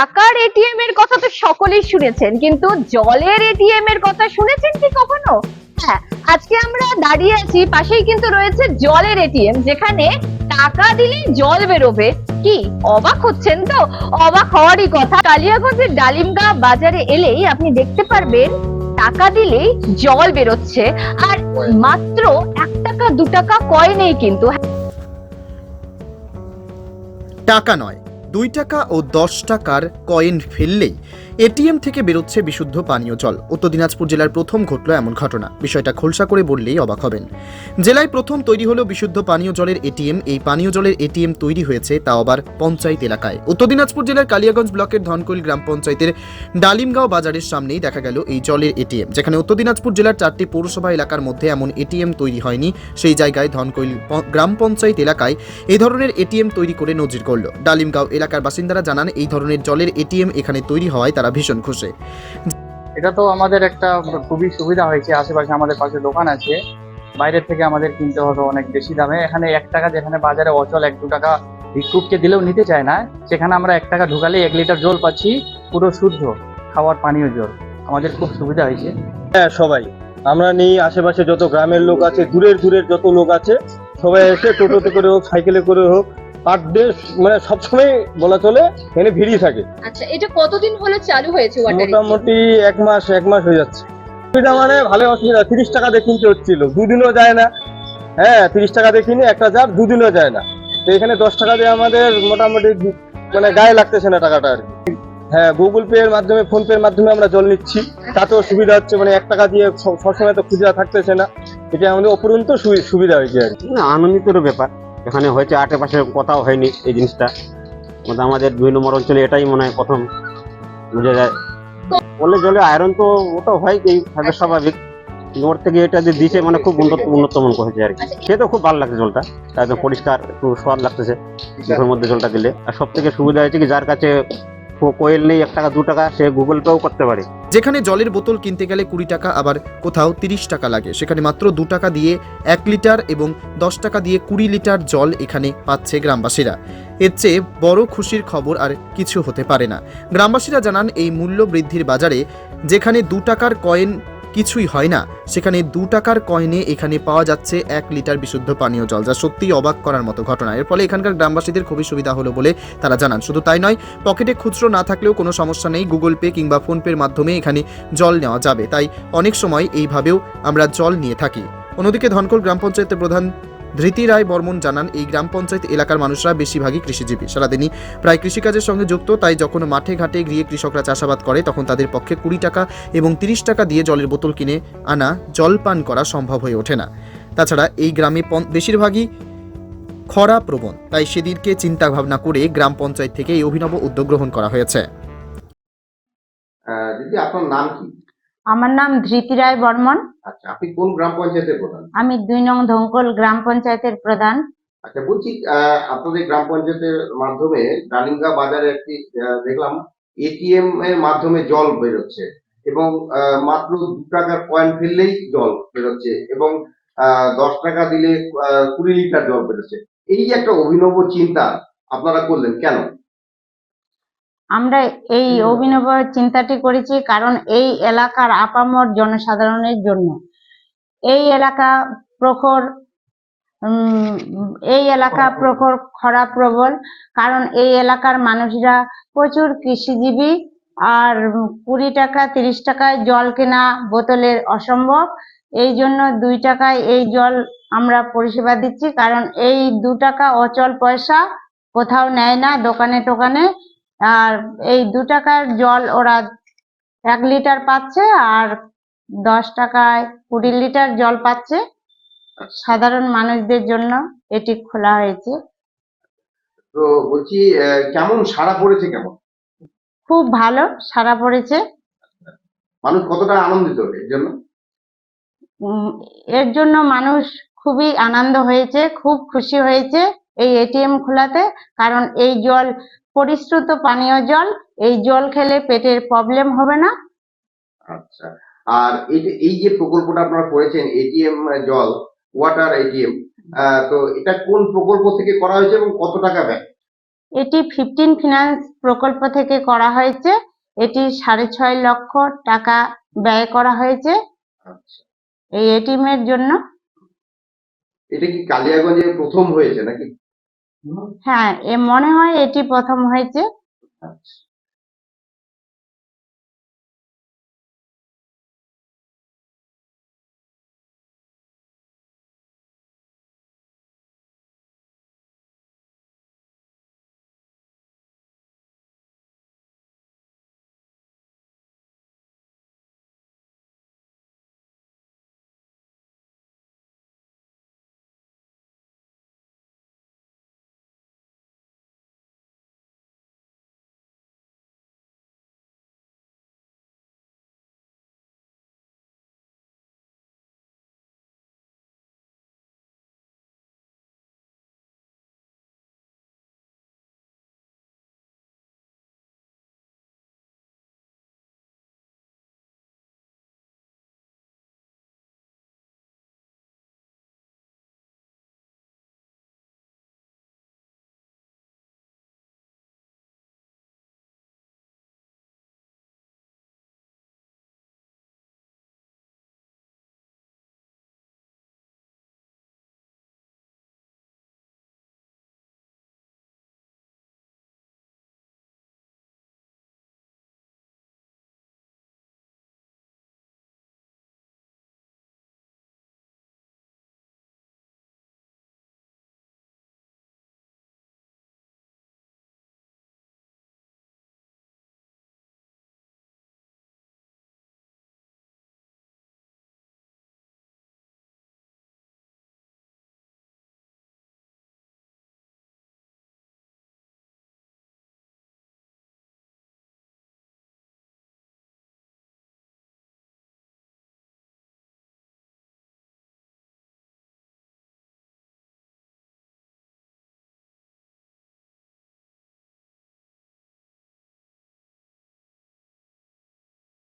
টাকার এটিএম এর কথা তো সকলেই শুনেছেন, কিন্তু জলের এটিএম এর কথা শুনেছেন কি কখনো? হ্যাঁ আজকে আমরা দাঁড়িয়ে আছি, পাশেই কিন্তু রয়েছে জলের এটিএম যেখানে টাকা দিলেই জল বেরোবে। কি, অবাক হচ্ছেন তো? অবাক হওয়ারই কথা। কালিয়াগঞ্জের ডালিমগাঁ বাজারে এলেই আপনি দেখতে পারবেন, টাকা দিলেই জল বেরোচ্ছে, আর মাত্র এক টাকা, দু টাকা কয় নেই কিন্তু। টাকা নয় দুই টাকা ও দশ টাকার কয়েন ফেললেই এটিএম থেকে বেরোচ্ছে বিশুদ্ধ পানীয় জল। উত্তর দিনাজপুর জেলার প্রথম ঘটল এমন ঘটনা। বিষয়টা খোলসা করে বললেই অবাক হবেন। জেলায় প্রথম তৈরি হলো বিশুদ্ধ পানীয় জলের এটিএম। এই পানীয় জলের এটিএম তৈরি হয়েছে তাও আবার পঞ্চায়েত এলাকায়। উত্তর দিনাজপুর জেলার কালিয়াগঞ্জ ব্লকের ধনকৈল গ্রাম পঞ্চায়েতের ডালিমগাঁও বাজারের সামনেই দেখা গেল এই জলের এটিএম। যেখানে উত্তর দিনাজপুর জেলার চারটি পৌরসভা এলাকার মধ্যে এমন এটিএম তৈরি হয়নি। সেই জায়গায় ধনকৈল গ্রাম পঞ্চায়েত এলাকায় এই ধরনের এটিএম তৈরি করে নজির করল ডালিমগাঁও এলাকার বাসিন্দারা জানান এই ধরনের জলের এটিএম এখানে তৈরি হওয়ায় তারা ভীষণ খুশি। এটা তো আমাদের একটা খুবই সুবিধা হয়েছে। আশেপাশে আমাদের পাশে দোকান আছে। বাইরের থেকে আমাদের কিনতে হতো অনেক বেশি দামে। এখানে এক টাকা যেখানে বাজারে অচল এক দু টাকা ভিক্ষুককে দিলেও নিতে চায় না। সেখানে আমরা এক টাকা ঢুকালে এক লিটার জল পাচ্ছি পুরো শুদ্ধ খাওয়ার পানীয় জল। আমাদের খুব সুবিধা হয়েছে। হ্যাঁ সবাই। আমরা নেই আশেপাশে যত গ্রামের লোক আছে দূরের দূরের যত লোক আছে সবাই এসে টোটোতে করে হোক সাইকেলে করে হোক পার ডে মানে সবসময় বলা চলে এখানে ভিড়ই থাকে। আচ্ছা এটা কতদিন হলো চালু হয়েছে মোটামুটি এক মাস এক মাস হয়ে যাচ্ছে। অসুবিধা মানে ভালো অসুবিধা তিরিশ টাকা দিয়ে কিনতে হচ্ছিল দুদিনও যায় না। হ্যাঁ তিরিশ টাকা দিয়ে কিনে একটা জার দুদিনও যায় না। তো এখানে দশ টাকা দিয়ে আমাদের মোটামুটি মানে গায়ে লাগতেছে না টাকাটা আর কি। হ্যাঁ গুগল পে এর মাধ্যমে ফোন পে এর মাধ্যমে আমরা জল নিচ্ছি। তাতেও সুবিধা হচ্ছে মানে এক টাকা দিয়ে সবসময় তো খুচরা থাকতেছে না। এটা আমাদের অপরন্ত সুবিধা হয়েছে আর কি। না, আনন্দিতের ব্যাপার। এখানে হয়েছে আশেপাশে কোথাও হয়নি এই জিনিসটা। মানে আমাদের দুই নম্বর অঞ্চলে এটাই মনে হয় প্রথম বোঝা যায়। বললে জলে আয়রন তো ওটা হয় এই থাকে স্বাভাবিক। ওর থেকে এটা যে দিছে মানে খুব উন্নত উন্নত মন করেছে আর কি। সে তো খুব ভালো লাগছে জলটা। একদম পরিষ্কার একটু স্বাদ লাগতেছে মধ্যে জলটা দিলে। আর সব থেকে সুবিধা হয়েছে কি যার কাছে কোয়েল নেই, এক টাকা, দু টাকা, সে গুগল পেও করতে পারে। যেখানে জলের বোতল কিনতে গেলে কুড়ি টাকা, আবার কোথাও তিরিশ টাকা লাগে। সেখানে মাত্র দু টাকা দিয়ে এক লিটার এবং দশ টাকা দিয়ে কুড়ি লিটার জল এখানে পাচ্ছে গ্রামবাসীরা। এর চেয়ে বড় খুশির খবর আর কিছু হতে পারে না। গ্রামবাসীরা জানান, এই মূল্য বৃদ্ধির বাজারে যেখানে দু টাকার কয়েন কিছুই হয় না। সেখানে দু টাকার কয়েনে এখানে পাওয়া যাচ্ছে এক লিটার বিশুদ্ধ পানীয় জল, যা সত্যিই অবাক করার মতো ঘটনা। এর ফলে এখানকার গ্রামবাসীদের খুবই সুবিধা হলো বলে তারা জানান। শুধু তাই নয়, পকেটে খুচরো না থাকলেও কোনো সমস্যা নেই গুগল পে কিংবা ফোনপের মাধ্যমে এখানে জল নেওয়া যাবে। তাই অনেক সময় এইভাবেও আমরা জল নিয়ে থাকি। অন্যদিকে ধনকল গ্রাম পঞ্চায়েতের প্রধান ধৃতি রায় বর্মন জানান, এই গ্রাম পঞ্চায়েত এলাকার মানুষরা বেশিরভাগই কৃষিজীবী। সারাদিনই প্রায় কৃষিকাজের সঙ্গে যুক্ত, তাই যখন মাঠে ঘাটে গিয়ে কৃষকরা চাষাবাদ করে, তখন তাদের পক্ষে কুড়ি টাকা এবং তিরিশ টাকা দিয়ে জলের বোতল কিনে আনা, জল পান করা সম্ভব হয়ে ওঠে না। তাছাড়া এই গ্রামে বেশিরভাগই খরা প্রবণ, তাই সেদিনকে চিন্তা ভাবনা করে গ্রাম পঞ্চায়েত থেকে এই অভিনব উদ্যোগ গ্রহণ করা হয়েছে। দিদি, আপনার নাম কি? আমার নাম ধৃতি রায় বর্মন। আচ্ছা আপনি কোন গ্রাম পঞ্চায়েতের প্রধান? আমি দুই নং ধঙ্কল গ্রাম পঞ্চায়েতের প্রধান। আচ্ছা বলছি আপনাদের গ্রাম পঞ্চায়েতের মাধ্যমে ডালিঙ্গা বাজারে একটি দেখলাম এটিএম এর মাধ্যমে জল বেরোচ্ছে এবং মাত্র দু টাকার কয়েন ফেললেই জল বেরোচ্ছে এবং আহ, দশ টাকা দিলে কুড়ি লিটার জল বেরোচ্ছে। এই যে একটা অভিনব চিন্তা আপনারা করলেন কেন? আমরা এই। অভিনব চিন্তাটি করেছি কারণ এই এলাকার আপামর জনসাধারণের জন্য। এই এলাকা প্রখর এই এলাকা প্রখর খরা প্রবল কারণ এই এলাকার মানুষরা প্রচুর কৃষিজীবী আর কুড়ি টাকা তিরিশ টাকায় জল কেনা বোতলের অসম্ভব। এই জন্য দুই টাকায় এই জল আমরা পরিষেবা দিচ্ছি কারণ এই দু টাকা অচল পয়সা কোথাও নেয় না দোকানে টোকানে। আর এই দু টাকার জল ওরা এক লিটার পাচ্ছে আর দশ টাকায় কুড়ি লিটার জল পাচ্ছে। সাধারণ মানুষদের জন্য এটি খোলা হয়েছে। তো বলছি কেমন সাড়া পড়েছে কেমন? খুব ভালো সারা পড়েছে। মানুষ কতটা আনন্দিত এর জন্য? এর জন্য মানুষ খুবই আনন্দ হয়েছে খুব খুশি হয়েছে। এই এটিএম খোলাতে কারণ এই জল পরিশ্রুত পানীয় জল এই জল খেলে পেটের প্রবলেম হবে না। আচ্ছা। আর এই যে প্রকল্পটা আপনারা করেছেন এটিএম জল ওয়াটার এটিএম তো এটা কোন প্রকল্প থেকে করা হয়েছে এবং কত টাকা ব্যয়? এটি ফিফটিন ফিনান্স প্রকল্প থেকে করা হয়েছে। এটি সাড়ে ছয় লক্ষ টাকা ব্যয় করা হয়েছে। আচ্ছা। এই এটিএম এর জন্য। এটা কি কালিয়াগঞ্জে প্রথম হয়েছে নাকি? হ্যাঁ এ মনে হয় এটি প্রথম হয়েছে। আচ্ছা।